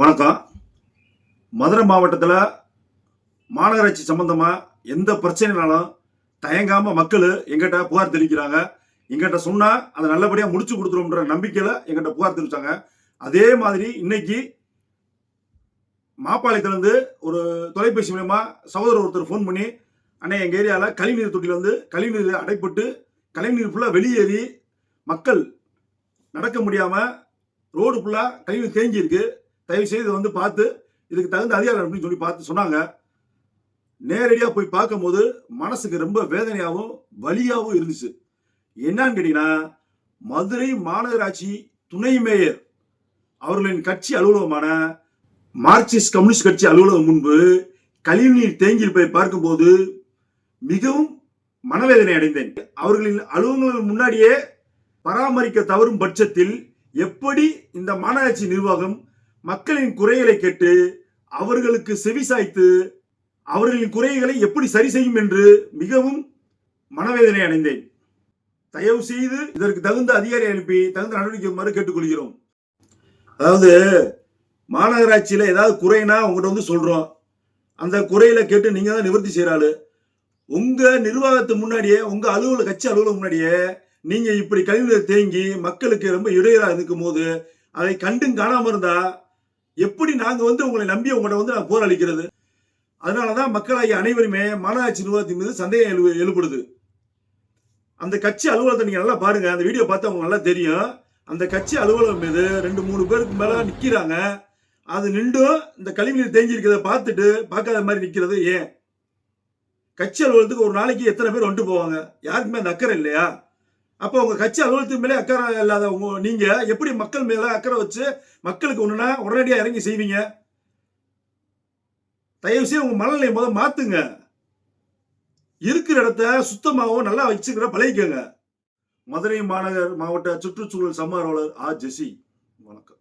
வணக்கம். மதுரை மாவட்டத்தில் மாநகராட்சி சம்பந்தமாக எந்த பிரச்சனைனாலும் தயங்காமல் மக்கள் எங்கிட்ட புகார் தெரிவிக்கிறாங்க. எங்கிட்ட சொன்னால் அதை நல்லபடியாக முடிச்சு கொடுத்துருவோம்ன்ற நம்பிக்கையில் எங்கிட்ட புகார் தெரிவித்தாங்க அதே மாதிரி இன்னைக்கு மாப்பாளையத்துலேருந்து ஒரு தொலைபேசி மூலயமா சகோதரர் ஒருத்தர் ஃபோன் பண்ணி அண்ணே எங்கள் ஏரியாவில் கழிவுநீர் தொட்டிலேருந்து வந்து கழிவுநீர் அடைப்பட்டு கழிவுநீர் ஃபுல்லாக வெளியேறி மக்கள் நடக்க முடியாமல் ரோடு ஃபுல்லாக கழிவு தேங்கியிருக்கு. தயவு செய்து வந்து பார்த்து இதுக்கு தகுந்த அதிகாரம் அப்படின்னு சொல்லி பார்த்து சொன்னாங்க. நேரடியாக போய் பார்க்கும்போது மனசுக்கு ரொம்ப வேதனையாகவும் வலியாகவும் இருந்துச்சு. என்னன்னு கேட்டீங்கன்னா மதுரை மாநகராட்சி துணை மேயர் அவர்களின் கட்சி அலுவலகமான மார்க்சிஸ்ட் கம்யூனிஸ்ட் கட்சி அலுவலகம் முன்பு கழிவுநீர் தேங்கி போய் பார்க்கும்போது மிகவும் மனவேதனை அடைந்தேன். அவர்களின் அலுவலகங்கள் முன்னாடியே பராமரிக்க தவறும் பட்சத்தில் எப்படி இந்த மாநகராட்சி நிர்வாகம் மக்களின் குறைகளை கேட்டு அவர்களுக்கு செவிசாய்த்து அவர்களின் குறைகளை எப்படி சரி செய்யும் என்று மிகவும் மனவேதனை அடைந்தேன். தயவு செய்து இதற்கு தகுந்த அதிகாரி அனுப்பி தகுந்த நடவடிக்கை கேட்டுக்கொள்கிறோம். அதாவது மாநகராட்சியில் ஏதாவது குறைனா உங்கள்கிட்ட வந்து சொல்கிறோம் அந்த குறையில கேட்டு நீங்கள் தான் நிவர்த்தி செய்கிறாள் உங்கள் நிர்வாகத்து முன்னாடியே உங்கள் அலுவலக கட்சி அலுவலகம் முன்னாடியே நீங்கள் இப்படி கழிவுகளை தேங்கி மக்களுக்கு ரொம்ப இடையூறாக இருக்கும் போது அதை கண்டும் காணாமல் இருந்தால் எப்படி நாங்கள் வந்து உங்களை நம்பி உங்கள்கிட்ட வந்து நான் போராளிக்கிறது? அதனால தான் மக்களாகிய அனைவருமே மாநகராட்சி நிர்வாகத்தின் மீது சந்தேகம் எழு எழுப்படுது. அந்த கட்சி அலுவலகத்தை நீங்கள் நல்லா பாருங்கள் அந்த வீடியோ பார்த்தா உங்களுக்கு நல்லா தெரியும். அந்த கட்சி அலுவலகம் மீது ரெண்டு மூணு பேருக்கு மேலே நிற்கிறாங்க அது நின்றும் இந்த கழிவுநீர் தேங்கி இருக்கிறத பார்த்துட்டு பார்க்காத மாதிரி நிற்கிறது ஏன்? கட்சி அலுவலகத்துக்கு ஒரு நாளைக்கு எத்தனை பேர் வந்துட்டு போவாங்க? யாருக்குமே அந்த அக்கறை இல்லையா? அப்போ உங்கள் கட்சி அலுவலகத்துக்கு மேலே அக்கறை இல்லாத உங்க நீங்கள் எப்படி மக்கள் மேலே அக்கறை வச்சு மக்களுக்கு ஒன்றுனா உடனடியாக இறங்கி செய்வீங்க? தயவு உங்கள் உங்க மனநிலையை முதல் மாற்றுங்க இருக்கிற இடத்த சுத்தமாகவும் நல்லா வச்சுக்கிற பழகிக்கங்க. மதுரை மாநகர் மாவட்ட சுற்றுச்சூழல் சமார்வலர் ஆ ஜெசி. வணக்கம்.